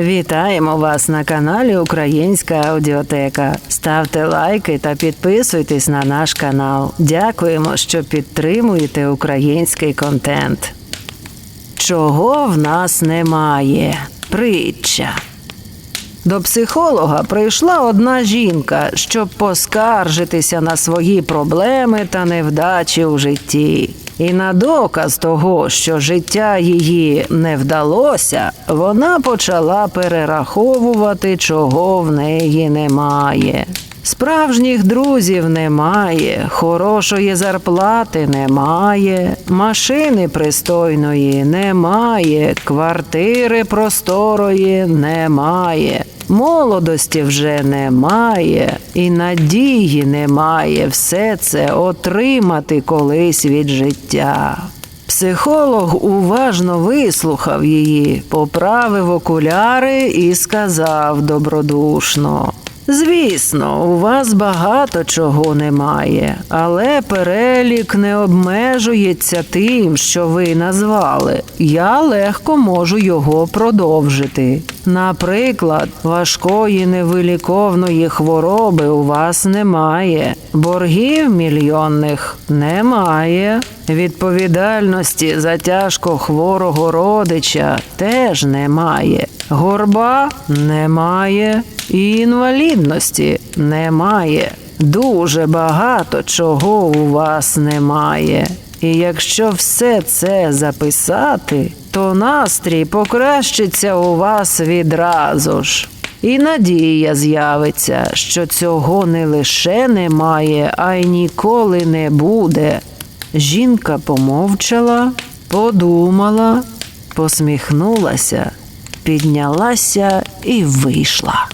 Вітаємо вас на каналі Українська Аудіотека. Ставте лайки та підписуйтесь на наш канал. Дякуємо, що підтримуєте український контент. Чого в нас немає? Притча. До психолога прийшла одна жінка, щоб поскаржитися на свої проблеми та невдачі у житті. І на доказ того, що життя її не вдалося, вона почала перераховувати, чого в неї немає. Справжніх друзів немає, хорошої зарплати немає, машини пристойної немає, квартири просторої немає, молодості вже немає, і надії немає все це отримати колись від життя. Психолог уважно вислухав її, поправив окуляри і сказав добродушно. Звісно, у вас багато чого немає, але перелік не обмежується тим, що ви назвали. Я легко можу його продовжити. Наприклад, важкої невиліковної хвороби у вас немає, боргів мільйонних немає, відповідальності за тяжко хворого родича теж немає. Горба немає, і інвалідності немає. Дуже багато чого у вас немає. І якщо все це записати, то настрій покращиться у вас відразу ж. І надія з'явиться, що цього не лише немає, а й ніколи не буде. Жінка помовчала, подумала, посміхнулася, піднялася і вийшла.